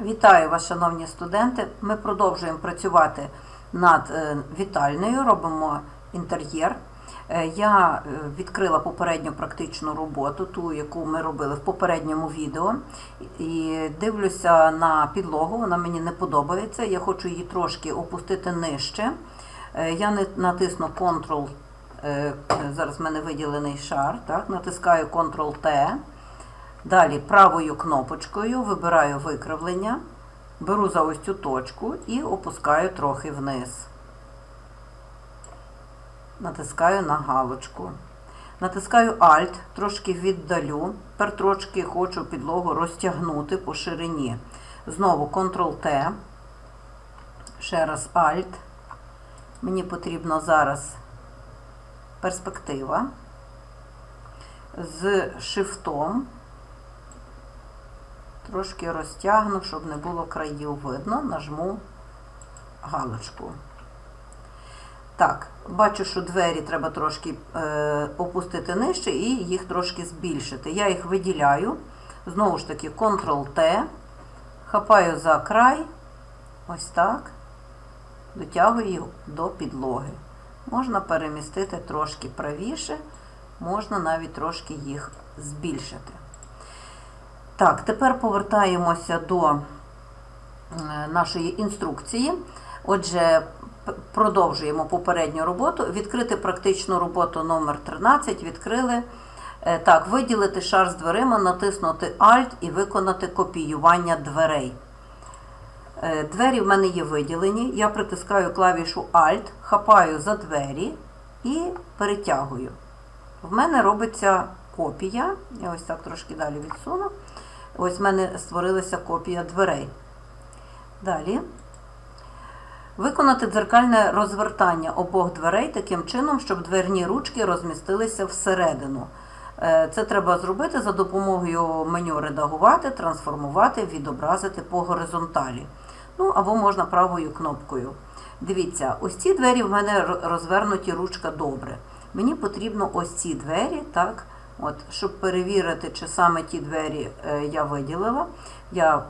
Вітаю вас, шановні студенти. Ми продовжуємо працювати над е, вітальною, робимо інтер'єр. Е, Я е, відкрила попередню практичну роботу, ту, яку ми робили в попередньому відео, і дивлюся на підлогу, вона мені не подобається. Я хочу її трошки опустити нижче. Я натисну Ctrl, зараз в мене виділений шар, так, натискаю Ctrl-T. Далі правою кнопочкою вибираю викривлення, беру за ось цю точку і опускаю трохи вниз. Натискаю на галочку. Натискаю Alt, трошки віддалю. Тепер трошки хочу підлогу розтягнути по ширині. Знову Ctrl-T. Ще раз Alt. Мені потрібно зараз перспектива. З шифтом трошки розтягну, щоб не було країв видно, нажму галочку. Так, бачу, що двері треба трошки е, опустити нижче і їх трошки збільшити. Я їх виділяю. Знову ж таки, Ctrl-T, хапаю за край, ось так, дотягую їх до підлоги. Можна перемістити трошки правіше, можна навіть трошки їх збільшити. Так, тепер повертаємося до е, нашої інструкції. Отже, продовжуємо попередню роботу. Відкрити практичну роботу номер 13 відкрили. Е, Так, виділити шар з дверима, натиснути Alt і виконати копіювання дверей. Е, Двері в мене є виділені. Я притискаю клавішу Alt, хапаю за двері і перетягую. В мене робиться копія. Я ось так трошки далі відсуну. Ось в мене створилася копія дверей. Далі. Виконати дзеркальне розвертання обох дверей таким чином, щоб дверні ручки розмістилися всередину. Е, Це треба зробити за допомогою меню редагувати, трансформувати, відобразити по горизонталі. Ну, або можна правою кнопкою. Дивіться, ось ці двері в мене розвернуті ручка добре. Мені потрібно ось ці двері, так, от, щоб перевірити, чи саме ті двері е, я виділила. Я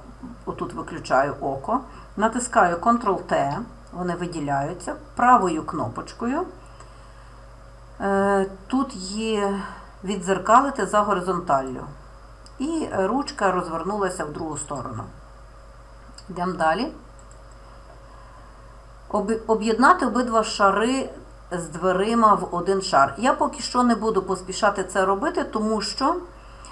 отут виключаю око, натискаю Ctrl-T, вони виділяються правою кнопочкою. Е, Тут є відзеркалити за горизонталлю. І ручка розвернулася в другу сторону. Йдемо далі. Об'єднати обидва шари з дверима в один шар. Я поки що не буду поспішати це робити, тому що,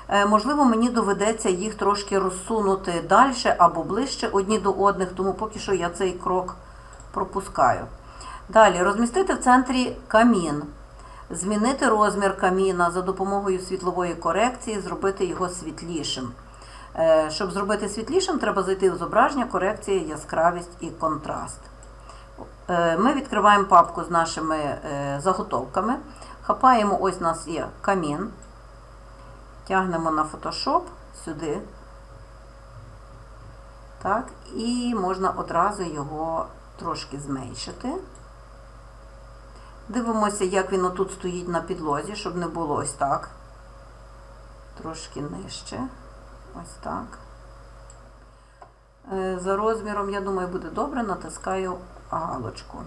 е, можливо, мені доведеться їх трошки розсунути далі або ближче одні до одних, тому поки що я цей крок пропускаю. Далі розмістити в центрі камін. Змінити розмір каміна за допомогою світлової корекції, зробити його світлішим. Е, Щоб зробити світлішим, треба зайти в зображення, корекція, яскравість і контраст. Е, Ми відкриваємо папку з нашими е, заготовками. Хапаємо, ось у нас є камін. Тягнемо на Photoshop сюди. Так, і можна одразу його трошки зменшити. Дивимося, як він отут стоїть на підлозі, щоб не було ось так. Трошки нижче. Ось так. Е, За розміром, я думаю, буде добре, натискаю галочку.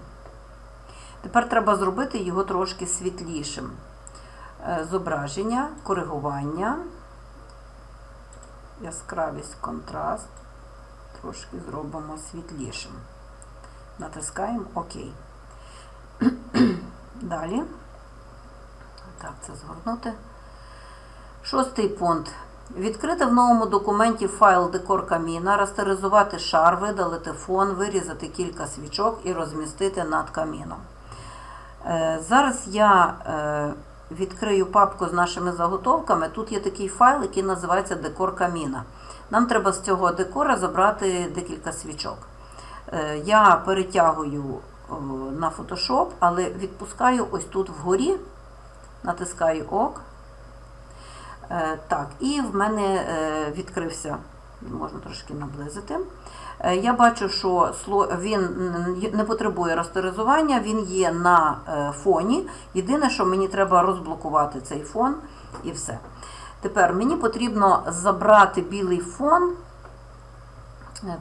Тепер треба зробити його трошки світлішим. Е, Зображення, коригування, яскравість, контраст. Трошки зробимо світлішим. Натискаємо ОК. Далі. Так, це згорнути. Шостий пункт. Відкрити в новому документі файл декор каміна, растеризувати шар, видалити фон, вирізати кілька свічок і розмістити над каміном. Е, Зараз я е, відкрию папку з нашими заготовками. Тут є такий файл, який називається Декор каміна. Нам треба з цього декора забрати декілька свічок. Е, Я перетягую на Photoshop, але відпускаю ось тут вгорі, натискаю ОК. Е, Так, і в мене е, відкрився, можна трошки наблизити. Е, Я бачу, що він не потребує растеризування, він є на фоні. Єдине, що мені треба розблокувати цей фон і все. Тепер мені потрібно забрати білий фон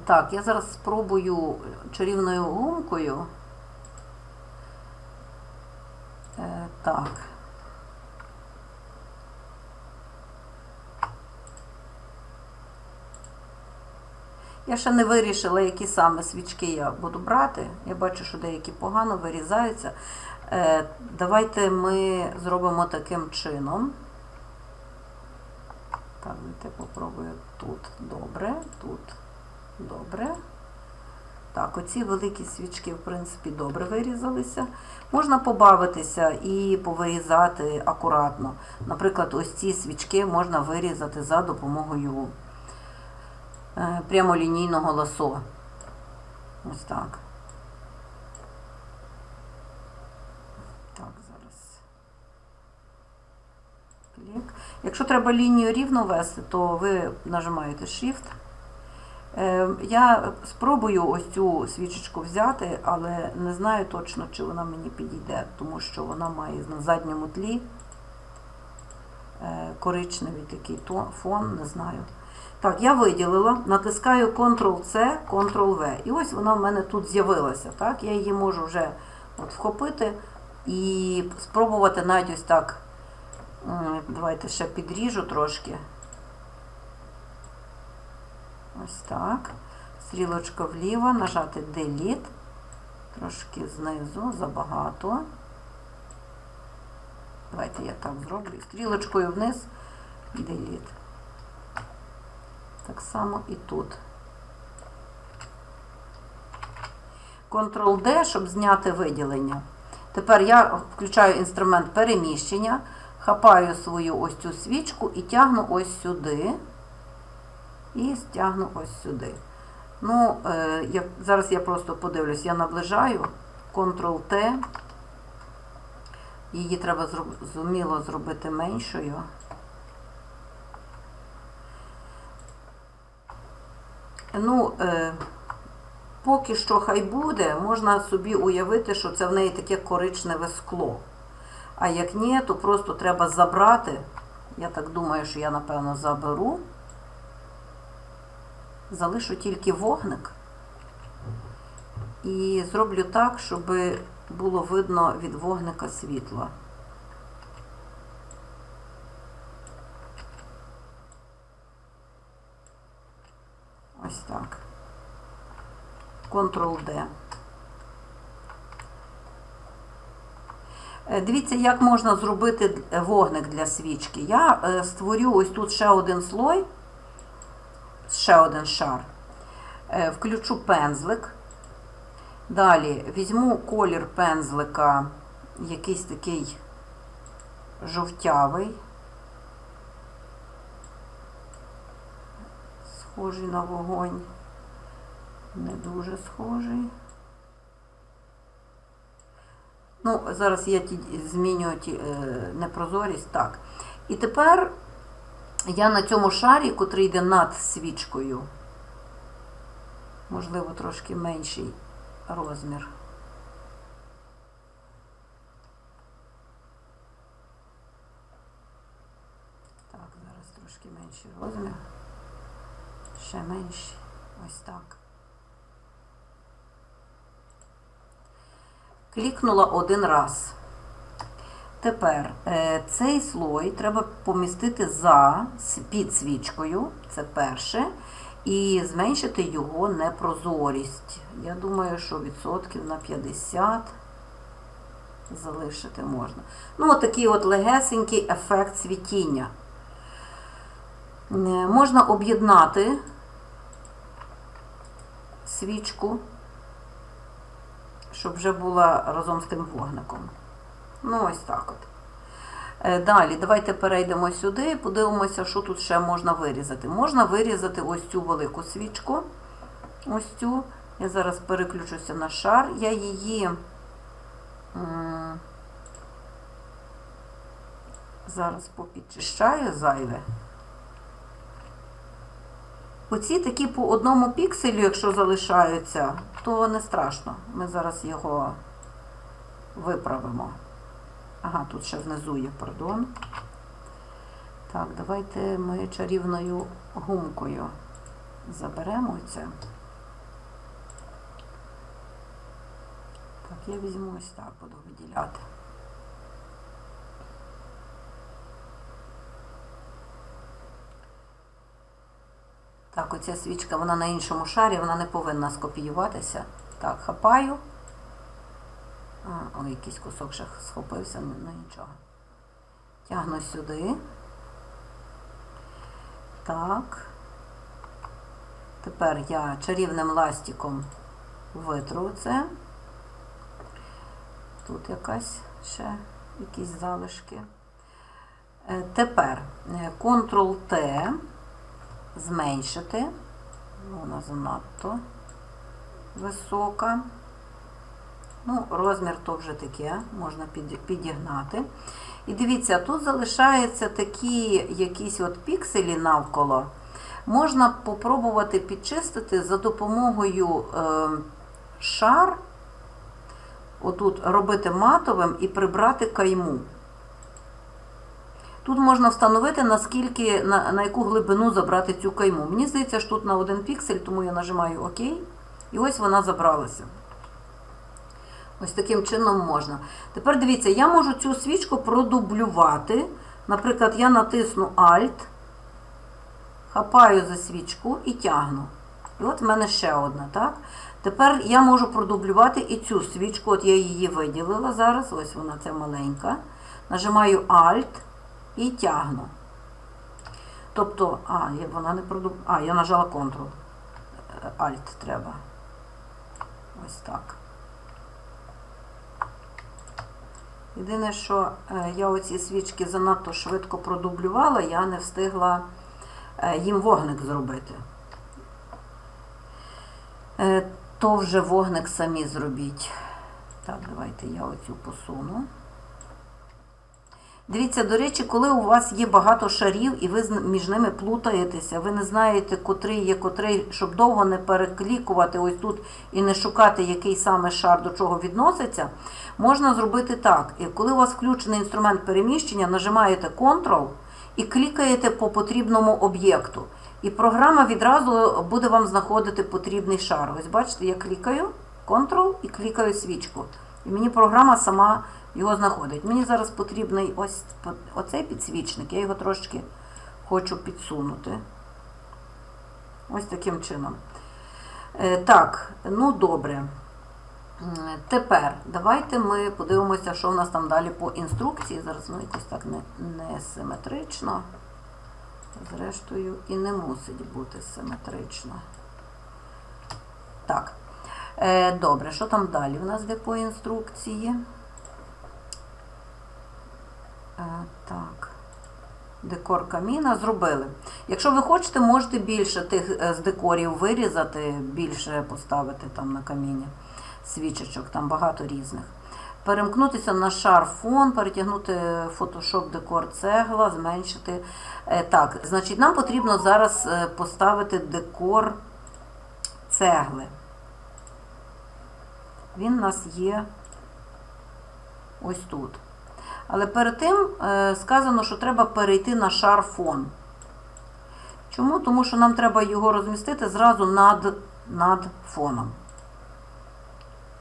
Так, я зараз спробую чарівною гумкою. Так. Я ще не вирішила, які саме свічки я буду брати. Я бачу, що деякі погано вирізаються. Е, Давайте ми зробимо таким чином. Так, давайте попробую тут добре, тут добре. Так, оці великі свічки, в принципі, добре вирізалися. Можна побавитися і повирізати акуратно. Наприклад, ось ці свічки можна вирізати за допомогою прямолінійного ласо. Ось так. Так, зараз. Клік. Якщо треба лінію рівно вести, то ви нажимаєте Shift. Е, Я спробую ось цю свічечку взяти, але не знаю точно, чи вона мені підійде, тому що вона має на задньому тлі е, коричневий такий фон, не знаю. Так, я виділила, натискаю Ctrl-C, Ctrl-V. І ось вона в мене тут з'явилася. Так? Я її можу вже от вхопити і спробувати навіть ось так. Давайте ще підріжу трошки. Ось так. Стрілочка вліво, нажати Delete. Трошки знизу, забагато. Давайте я так зроблю. Стрілочкою вниз, Delete. Так само і тут. Ctrl-D, щоб зняти виділення. Тепер я включаю інструмент переміщення, хапаю свою ось цю свічку і тягну ось сюди. І стягну ось сюди. Ну, е, я, зараз я просто подивлюсь, я наближаю Ctrl-T. Її треба зуміло зробити меншою. Ну, е, поки що хай буде, можна собі уявити, що це в неї таке коричневе скло. А як ні, то просто треба забрати. Я так думаю, що я, напевно, заберу. Залишу тільки вогник і зроблю так, щоб було видно від вогника світла. Ось так. Ctrl-D. Е, Дивіться, як можна зробити вогник для свічки. Я е, створю ось тут ще один слой, ще один шар. Е, Включу пензлик. Далі візьму колір пензлика, якийсь такий жовтявий, схожий на вогонь, не дуже схожий. Ну, зараз я ті, змінюю ті, е, непрозорість. Так. І тепер я на цьому шарі, котрий йде над свічкою, можливо, трошки менший розмір. Так, зараз трошки менший розмір. Ще менший. Ось так. Клікнула один раз. Тепер е, цей слой треба помістити за під свічкою, це перше, і зменшити його непрозорість. Я думаю, що відсотків на 50 залишити можна. Ну, от такий от легесенький ефект світіння. Е, Можна об'єднати свічку, щоб вже була разом з тим вогником. Ну, ось так от. Е, Далі, давайте перейдемо сюди і подивимося, що тут ще можна вирізати. Можна вирізати ось цю велику свічку. Ось цю. Я зараз переключуся на шар. Я її зараз попідчищаю зайве. Оці такі по одному пікселю, якщо залишаються, то не страшно. Ми зараз його виправимо. Ага, тут ще внизу є, пардон. Так, давайте ми чарівною гумкою Заберемо це. Так, я візьму ось так, буду виділяти. Так, оця свічка, вона на іншому шарі, вона не повинна скопіюватися. Так, хапаю. Ой, якийсь кусок ще схопився, ну ну, нічого. Тягну сюди. Так. Тепер я чарівним ластиком витру це. Тут якась ще якісь залишки. Е, Тепер е, Ctrl-T зменшити. Вона занадто висока. Ну, розмір то вже таке, можна підігнати. І дивіться, тут залишаються такі якісь от пікселі навколо. Можна попробувати підчистити за допомогою е, шар, отут робити матовим і прибрати кайму. Тут можна встановити, наскільки, на, на яку глибину забрати цю кайму. Мені здається, що тут на один піксель, тому я нажимаю ОК. І ось вона забралася. Ось таким чином можна. Тепер дивіться, я можу цю свічку продублювати. Наприклад, я натисну Alt, хапаю за свічку і тягну. І от в мене ще одна, так? Тепер я можу продублювати і цю свічку, от я її виділила зараз, ось вона ця маленька. Нажимаю Alt і тягну. Тобто, а, вона не продуб... А, я нажала Ctrl. Е, Alt треба. Ось так. Єдине, що е, я оці свічки занадто швидко продублювала, я не встигла е, їм вогник зробити. То вже вогник самі зробіть. Так, давайте я оцю посуну. Дивіться, до речі, коли у вас є багато шарів і ви між ними плутаєтеся, ви не знаєте, котрий є котрий, щоб довго не переклікувати ось тут і не шукати, який саме шар до чого відноситься, можна зробити так. І коли у вас включений інструмент переміщення, нажимаєте Ctrl і клікаєте по потрібному об'єкту. І програма відразу буде вам знаходити потрібний шар. Ось бачите, я клікаю Ctrl і клікаю свічку. І мені програма сама його знаходить. Мені зараз потрібний ось оцей підсвічник, я його трошки хочу підсунути. Ось таким чином. Е, Так, ну добре. Тепер давайте ми подивимося, що в нас там далі по інструкції. Зараз ну, якось так не, не. Зрештою, і не мусить бути симетрично. Так. Е, добре, що там далі в нас де по інструкції? Е, так. Декор каміна зробили. Якщо ви хочете, можете більше тих е, з декорів вирізати, більше поставити там на каміні свічечок, там багато різних. Перемкнутися на шар фон, перетягнути Photoshop декор цегла, зменшити. Е, Так, значить, нам потрібно зараз поставити декор цегли. Він у нас є ось тут. Але перед тим е, сказано, що треба перейти на шар фон. Чому? Тому що нам треба його розмістити зразу над, над фоном.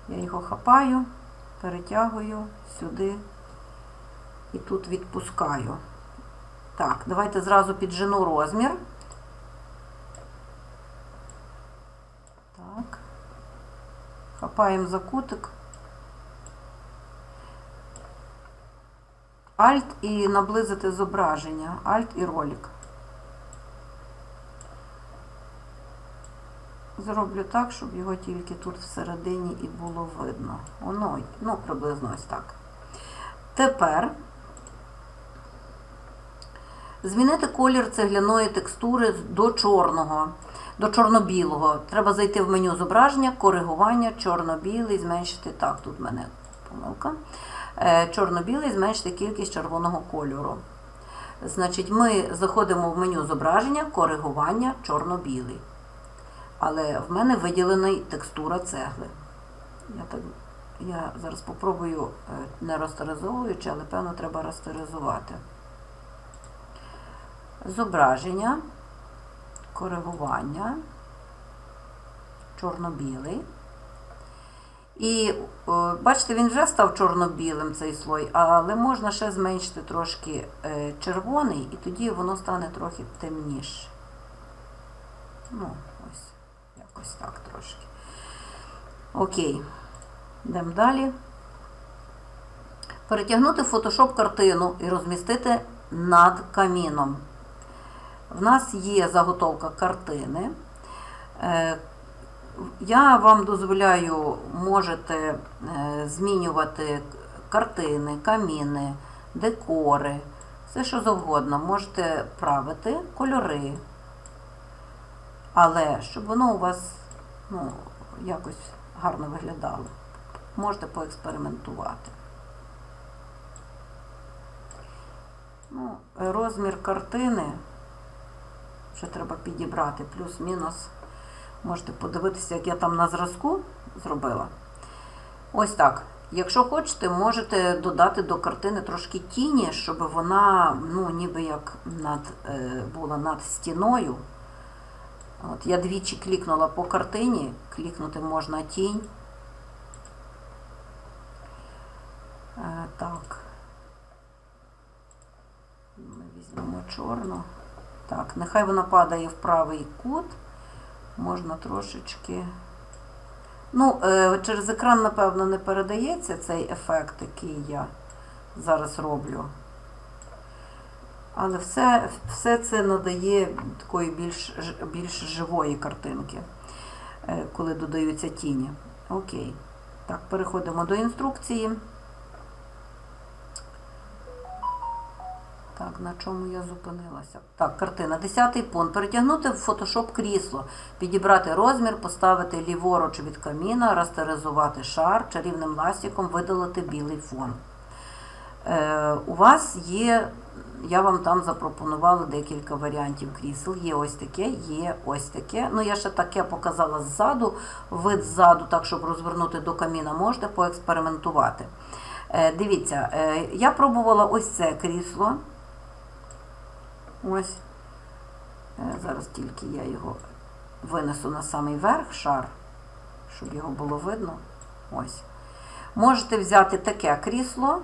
Я його хапаю, перетягую сюди і тут відпускаю. Так, давайте зразу піджену розмір. Так. Хапаємо за кутик. Alt і наблизити зображення. Alt і ролик. Зроблю так, щоб його тільки тут всередині і було видно. Воно, ну, приблизно ось так. Тепер змінити колір цегляної текстури до чорного, до чорно-білого. Треба зайти в меню зображення, коригування, чорно-білий, зменшити. Так, тут в мене помилка. Е, Чорно-білий, зменшити кількість червоного кольору. Значить, ми заходимо в меню зображення, коригування, чорно-білий. Але в мене виділена текстура цегли. Я, так, я зараз спробую е, не розтеризовуючи, але певно треба розтеризувати. Зображення, коригування. чорно-білий. І е, бачите, він вже став чорно-білим цей слой, але можна ще зменшити трошки е, червоний, і тоді воно стане трохи темніше. Ну, ось, якось так трошки. Окей. Йдемо далі. Перетягнути в Photoshop картину і розмістити над каміном. В нас є заготовка картини. Я вам дозволяю, можете е, змінювати картини, каміни, декори, все що завгодно. Можете правити кольори. Але щоб воно у вас ну, якось гарно виглядало, можете поекспериментувати. Ну, розмір картини ще треба підібрати, плюс-мінус. Можете подивитися, як я там на зразку зробила. Ось так. Якщо хочете, можете додати до картини трошки тіні, щоб вона, ну, ніби як над, е, була над стіною. От, я двічі клікнула по картині, клікнути можна тінь. Е, так. Ми візьмемо чорну. Так, нехай вона падає в правий кут. Можна трошечки. Ну, е, через екран, напевно, не передається цей ефект, який я зараз роблю. Але все, все це надає такої більш, більш живої картинки, е, коли додаються тіні. Окей. Так, переходимо до інструкції. Так, на чому я зупинилася? Так, картина. Десятий пункт. Перетягнути в Photoshop крісло, підібрати розмір, поставити ліворуч від каміна, растеризувати шар, чарівним ластиком видалити білий фон. Е, у вас є, я вам там запропонувала декілька варіантів крісел. Є ось таке, є ось таке. Ну, я ще таке показала ззаду, вид ззаду, так, щоб розвернути до каміна, можете поекспериментувати. Е, дивіться, е, я пробувала ось це крісло. Ось. Е, Зараз тільки я його винесу на самий верх шар, щоб його було видно. Ось. Можете взяти таке крісло,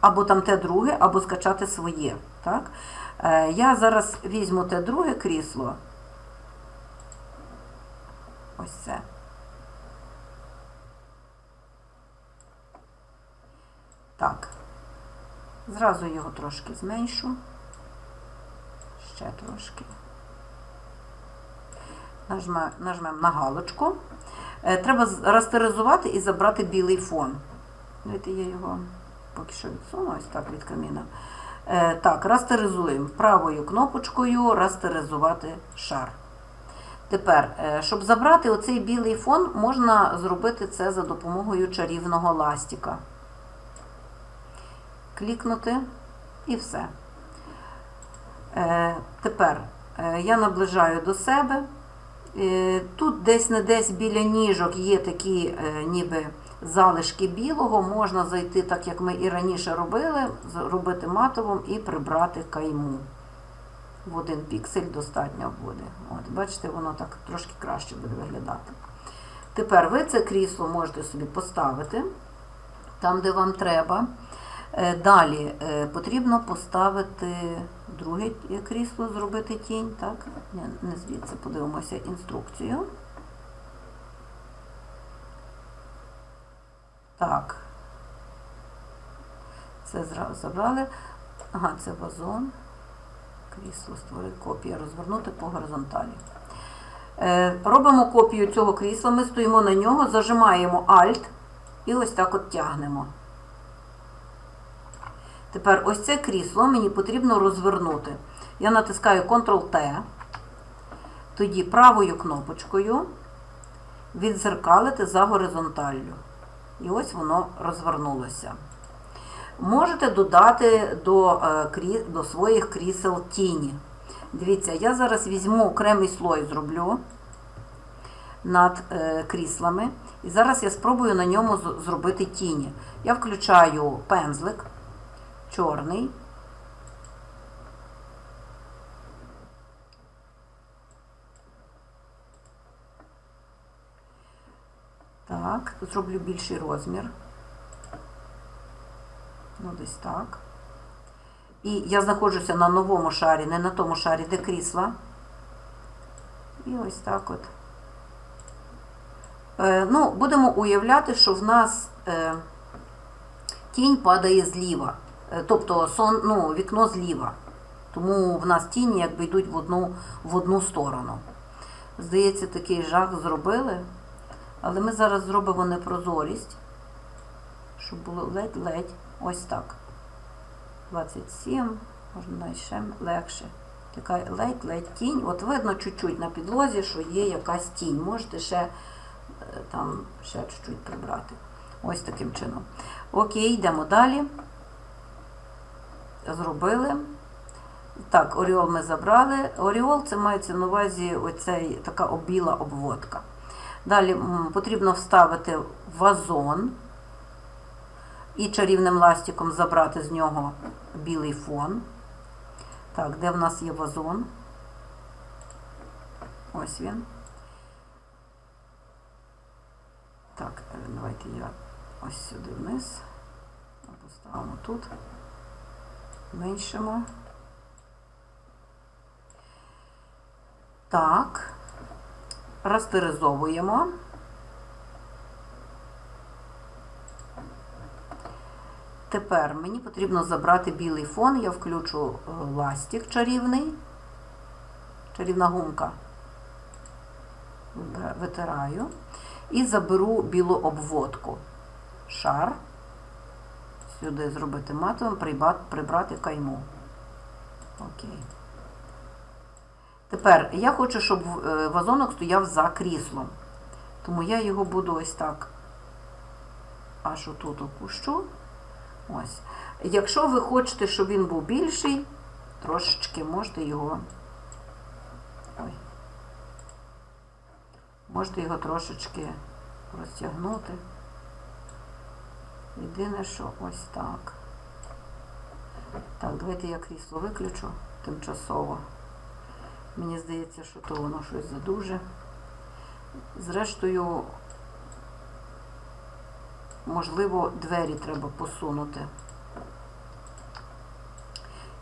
або там те друге, або скачати своє. Так? Е, Я зараз візьму те друге крісло. Ось це. Так. Зразу його трошки зменшу. Ще трошки. Нажме- Нажмемо на галочку. Е, Треба растеризувати і забрати білий фон. Давайте я його поки що відсуну, ось так від каміна. Е, Так, растеризуємо правою кнопочкою растеризувати шар. Тепер, е, щоб забрати оцей білий фон, можна зробити це за допомогою чарівного ластика. Клікнути і все. Е, Тепер е, я наближаю до себе. Е, Тут десь не десь біля ніжок є такі ніби залишки білого. Можна зайти, так як ми і раніше робили, зробити матовим і прибрати кайму. В один піксель достатньо буде. От, бачите, воно так трошки краще буде виглядати. Тепер ви це крісло можете собі поставити там, де вам треба. Е, Далі е, потрібно поставити друге крісло, зробити тінь. Так? Не, не звідси подивимося інструкцію. Так. Це зразу забрали. Ага, це вазон. Крісло створити копія, розвернути по горизонталі. Е, робимо копію цього крісла, ми стоїмо на нього, зажимаємо Alt і ось так от тягнемо. Тепер ось це крісло мені потрібно розвернути. Я натискаю Ctrl-T, тоді правою кнопочкою відзеркалити за горизонталлю. І ось воно розвернулося. Можете додати до, е, до своїх крісел тіні. Дивіться, я зараз візьму окремий слой, зроблю над е, кріслами. І зараз я спробую на ньому зробити тіні. Я включаю пензлик чорний. Так, зроблю більший розмір. Ну, десь так. І я знаходжуся на новому шарі, не на тому шарі, де крісла. І ось так от. Е, ну, будемо уявляти, що в нас е, тінь падає зліва. Е, тобто сон, ну, вікно зліва. Тому в нас тіні якби йдуть в одну, в одну сторону. Здається, такий жах зробили. Але ми зараз зробимо непрозорість, щоб було ледь-ледь ось так. 27, можна навіть ще легше. Така ледь-ледь тінь. От видно чуть-чуть на підлозі, що є якась тінь. Можете ще е, там ще чуть-чуть прибрати. Ось таким чином. Окей, йдемо далі. Зробили. Так, оріол ми забрали. Оріол це мається на увазі оцей, така обіла обводка. Далі потрібно вставити вазон і чарівним ластиком забрати з нього білий фон. Так, де в нас є вазон? Ось він. Так, е, давайте я ось сюди вниз. Поставимо тут. Меншимо. Так. Растеризовуємо. Тепер мені потрібно забрати білий фон. Я включу е, ластик чарівний, чарівна гумка. Витираю. І заберу білу обводку. Шар. Сюди зробити матовим, прибрати кайму. Окей. Тепер я хочу, щоб е, вазонок стояв за кріслом. Тому я його буду ось так аж отут опущу. Ось. Якщо ви хочете, щоб він був більший, трошечки можете його. Ой. Можете його трошечки розтягнути. Єдине, що ось так. Так, давайте я крісло виключу тимчасово. Мені здається, що то воно щось задуже. Зрештою, можливо, двері треба посунути.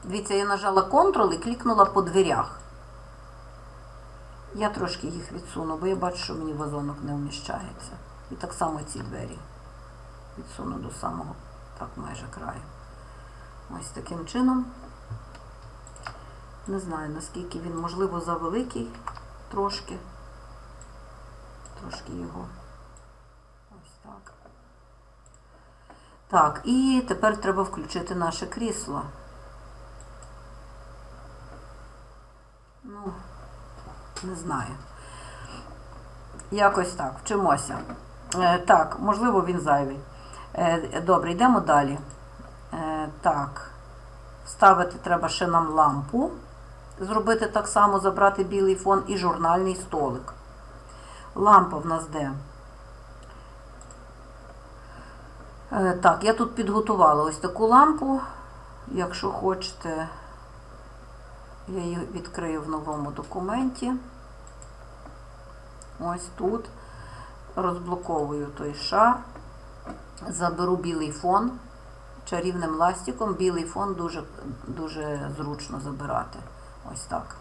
Дивіться, я нажала Ctrl і клікнула по дверях. Я трошки їх відсуну, бо я бачу, що мені вазонок не вміщається. І так само ці двері відсуну до самого, так, майже краю. Ось таким чином. Не знаю, наскільки він, можливо, завеликий трошки. Трошки його. Ось так. Так, і тепер треба включити наше крісло. Ну, не знаю. Якось так, вчимося. Е, так, можливо, він зайвий. Е, добре, йдемо далі. Е, так, вставити треба ще нам лампу. Зробити так само, забрати білий фон і журнальний столик. Лампа в нас де? Е, Так, я тут підготувала ось таку лампу. Якщо хочете, я її відкрию в новому документі. Ось тут. Розблоковую той шар. Заберу білий фон. Чарівним ластиком білий фон дуже, дуже зручно забирати. Ось так.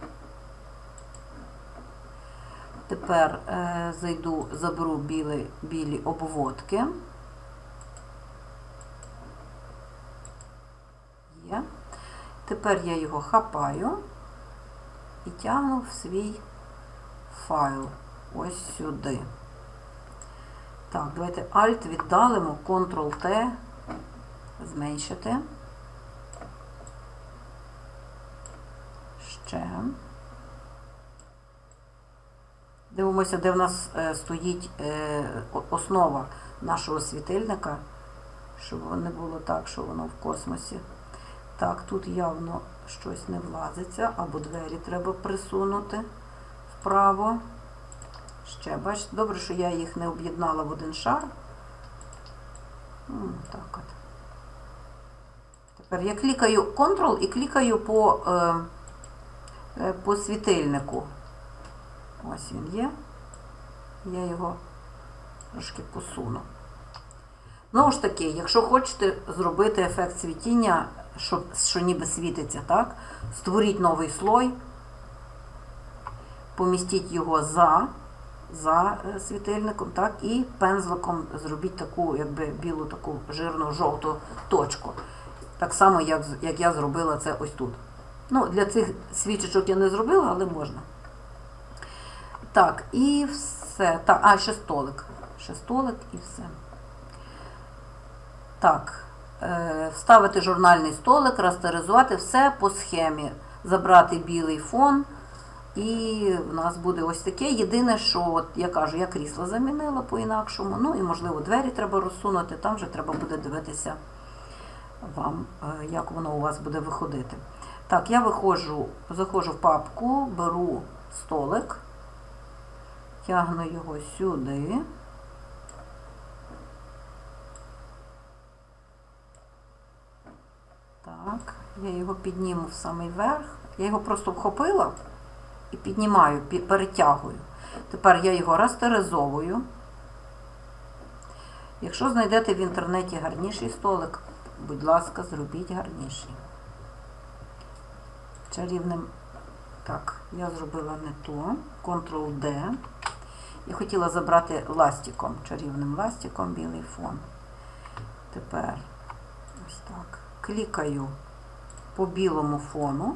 Тепер е, зайду, заберу білі, білі обводки. Є. Тепер я його хапаю і тягну в свій файл. Ось сюди. Так, давайте Alt віддалимо, Ctrl-T, зменшити. Ще. Дивимося, де в нас е, стоїть е, основа нашого світильника, щоб не було так, що воно в космосі. Так, тут явно щось не влазиться, або двері треба присунути вправо. Ще, бачите, добре, що я їх не об'єднала в один шар. Так от. Тепер я клікаю Ctrl і клікаю по, е, е, по світильнику. Ось він є. Я його Трошки посуну. Знову ж таки, якщо хочете зробити ефект світіння, що, що ніби світиться, так? Створіть новий слой, помістіть його за, за е, світильником, так? І пензликом зробіть таку, якби білу таку жирну жовту точку. Так само, як, як я зробила це ось тут. Ну, для цих свічечок я не зробила, але можна. Так, і все. Так, а, ще столик. Ще столик і все. Так, е, вставити журнальний столик, растеризувати все по схемі. Забрати білий фон. І в нас буде ось таке. Єдине, що от я кажу, я крісло замінила по-інакшому. Ну і, можливо, двері треба розсунути, там вже треба буде дивитися вам, е, як воно у вас буде виходити. Так, я виходжу, заходжу в папку, беру столик, тягну його сюди. Так, я його підніму в самий верх. Я його просто вхопила і піднімаю, перетягую. Тепер я його растеризовую. Якщо знайдете в інтернеті гарніший столик, будь ласка, зробіть гарніший. Чарівним. Так, я зробила не то. Ctrl-D. Я хотіла забрати ластиком, чарівним ластиком білий фон. Тепер ось так. Клікаю по білому фону.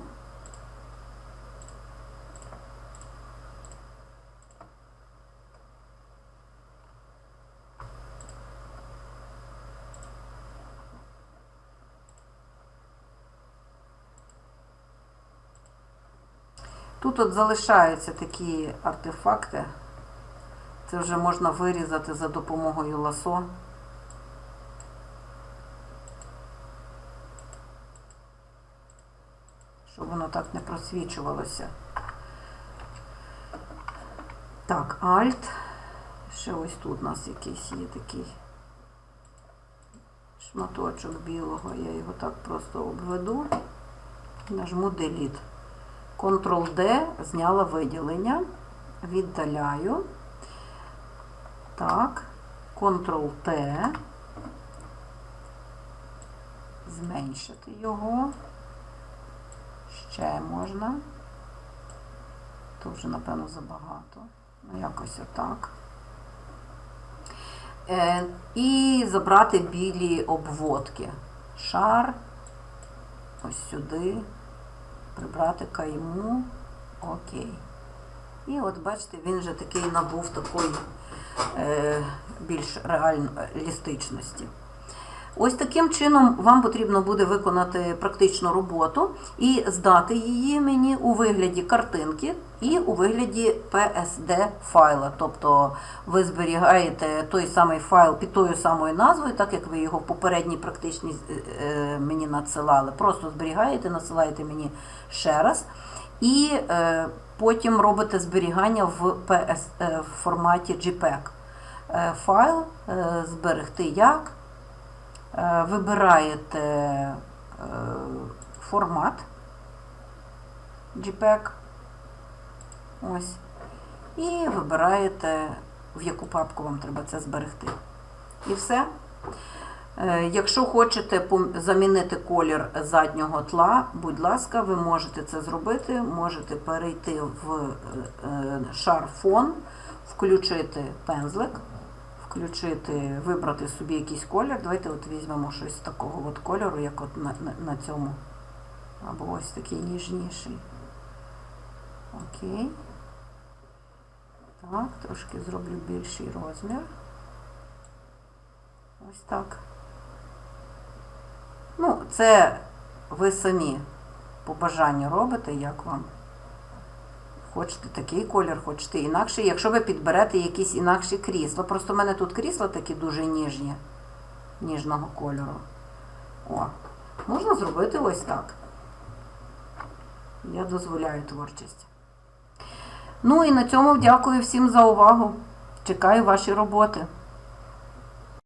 Тут залишаються такі артефакти. Це вже можна вирізати за допомогою ласо. Щоб воно так не просвічувалося. Так, Alt. Ще ось тут у нас якийсь є такий шматочок білого. Я його так просто обведу. Нажму Delete. Ctrl-D, зняла виділення, віддаляю. Так, Ctrl-T, зменшити його. Ще можна. То вже, напевно, забагато. Ну, якось отак. Е, і забрати білі обводки. Шар, ось сюди прибрати кайму. Окей. І от бачите, він вже такий набув такої е, більш реалістичності. Ось таким чином вам потрібно буде виконати практичну роботу і здати її мені у вигляді картинки і у вигляді PSD файла. Тобто ви зберігаєте той самий файл під тою самою назвою, так як ви його в попередній практичній е, е, мені надсилали. Просто зберігаєте, насилаєте мені ще раз. І е, потім робите зберігання в PS, в форматі JPEG. Файл зберегти як. Е, Вибираєте е, формат JPEG. Ось. І вибираєте, в яку папку вам треба це зберегти. І все. Е, Якщо хочете замінити колір заднього тла, будь ласка, ви можете це зробити. Можете перейти в шар фон, включити пензлик, включити, вибрати собі якийсь колір. Давайте от візьмемо щось такого от кольору, як от на, на, на цьому. Або ось такий ніжніший. Окей. Так, трошки зроблю більший розмір. Ось так. Ну, це ви самі по бажанню робите, як вам. Хочете такий колір, хочете інакший. Якщо ви підберете якісь інакші крісла. Просто в мене тут крісла такі дуже ніжні, ніжного кольору. О, можна зробити ось так. Я дозволяю творчість. Ну і на цьому дякую всім за увагу. Чекаю ваші роботи.